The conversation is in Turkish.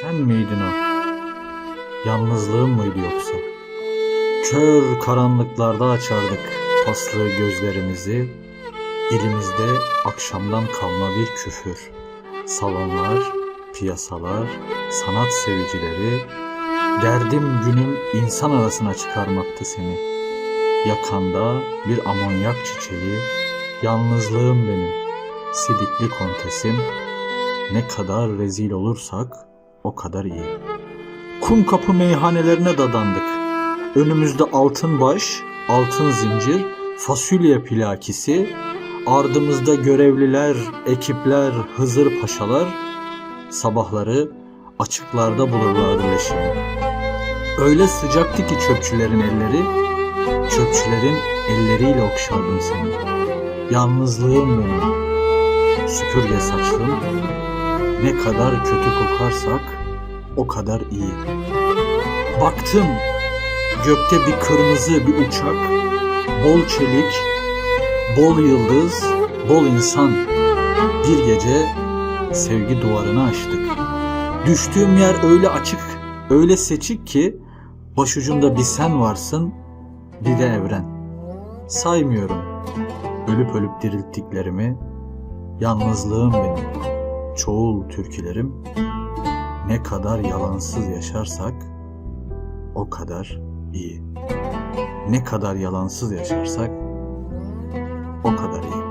Sen miydin o? Yalnızlığın mıydı yoksa? Kör karanlıklarda açardık paslı gözlerimizi. Elimizde akşamdan kalma bir küfür. Salonlar, piyasalar, sanat sevicileri, derdim günüm insan arasına çıkarmaktı seni. Yakanda bir amonyak çiçeği, yalnızlığım benim, sidikli kontesim, ne kadar rezil olursak o kadar iyi. Kum kapı meyhanelerine dadandık. Önümüzde altın baş, altın zincir, fasulye plakisi, ardımızda görevliler, ekipler, Hızır paşalar, sabahları açıklarda bulurlardı leşimi. Öyle sıcaktı ki çöpçülerin elleri, çöpçülerin elleriyle okşardım seni. Yalnızlığım benim, süpürge saçlım, ne kadar kötü kokarsak o kadar iyi. Baktım gökte bir kırmızı bir uçak, bol çelik, bol yıldız, bol insan. Bir gece sevgi duvarını açtık. Düştüğüm yer öyle açık, öyle seçik ki başucumda bir sen varsın, bir de evren. Saymıyorum ölüp ölüp dirilttiklerimi, yalnızlığım benim, çoğul türkülerim. Ne kadar yalansız yaşarsak o kadar iyi. Ne kadar yalansız yaşarsak o kadar iyi.